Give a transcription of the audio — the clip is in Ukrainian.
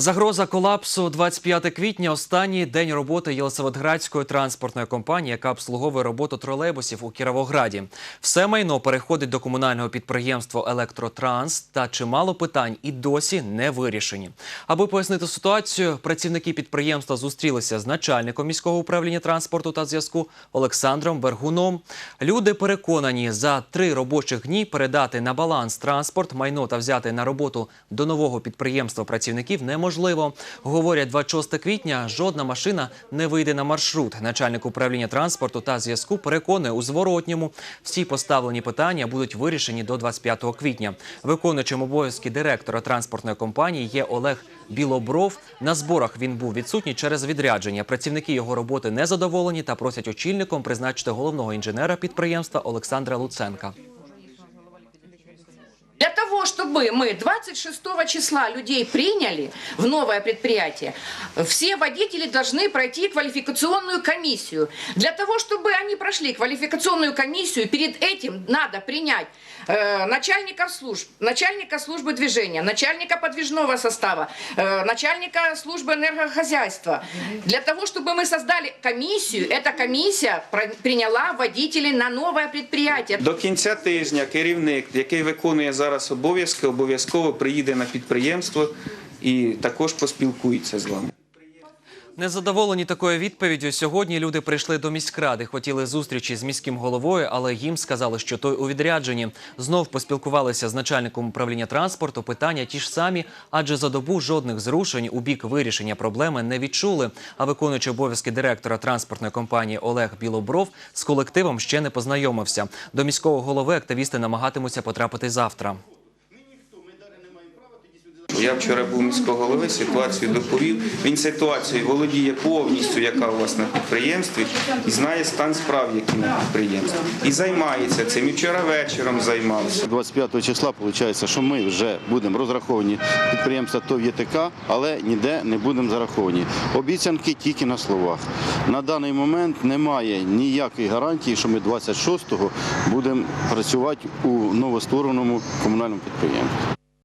Загроза колапсу 25 квітня. Останній день роботи Єлисаветградської транспортної компанії, яка обслуговує роботу тролейбусів у Кіровограді. Все майно переходить до комунального підприємства Електротранс. Та чимало питань і досі не вирішені. Аби пояснити ситуацію, працівники підприємства зустрілися з начальником міського управління транспорту та зв'язку Олександром Бергуном. Люди переконані, за три робочих дні передати на баланс транспорт, майно та взяти на роботу до нового підприємства працівників неможливо. Говорять, 26 квітня жодна машина не вийде на маршрут. Начальник управління транспорту та зв'язку переконує у зворотньому. Всі поставлені питання будуть вирішені до 25 квітня. Виконуючим обов'язки директора транспортної компанії є Олег Білобров. На зборах він був відсутній через відрядження. Працівники його роботи не задоволені та просять очільником призначити головного інженера підприємства Олександра Луценка. Для того, чтобы мы 26 числа людей приняли в новое предприятие, все водители должны пройти квалификационную комиссию. Для того, чтобы они прошли квалификационную комиссию, перед этим надо принять э, начальника служб, начальника службы движения, начальника подвижного состава, э, начальника службы энергохозяйства. Для того, чтобы мы создали комиссию, эта комиссия про- приняла водителей на новое предприятие. До кінця тижня керівник, який виконує зараз обов'язки, обов'язково приїде на підприємство і також поспілкується з вами. Незадоволені такою відповіддю, сьогодні люди прийшли до міськради, хотіли зустрічі з міським головою, але їм сказали, що той у відрядженні. Знов поспілкувалися з начальником управління транспорту. Питання ті ж самі, адже за добу жодних зрушень у бік вирішення проблеми не відчули. А виконуючий обов'язки директора транспортної компанії Олег Білобров з колективом ще не познайомився. До міського голови активісти намагатимуться потрапити завтра. Я вчора був міського голови, ситуацію доповів. Він ситуацією володіє повністю, яка у вас на підприємстві, і знає стан справ, які на підприємстві. І займається цим. І вчора вечором займався. 25 числа виходить, що ми вже будемо розраховані підприємства ТОВ ЄТК, але ніде не будемо зараховані. Обіцянки тільки на словах. На даний момент немає ніякої гарантії, що ми 26-го будемо працювати у новоствореному комунальному підприємстві.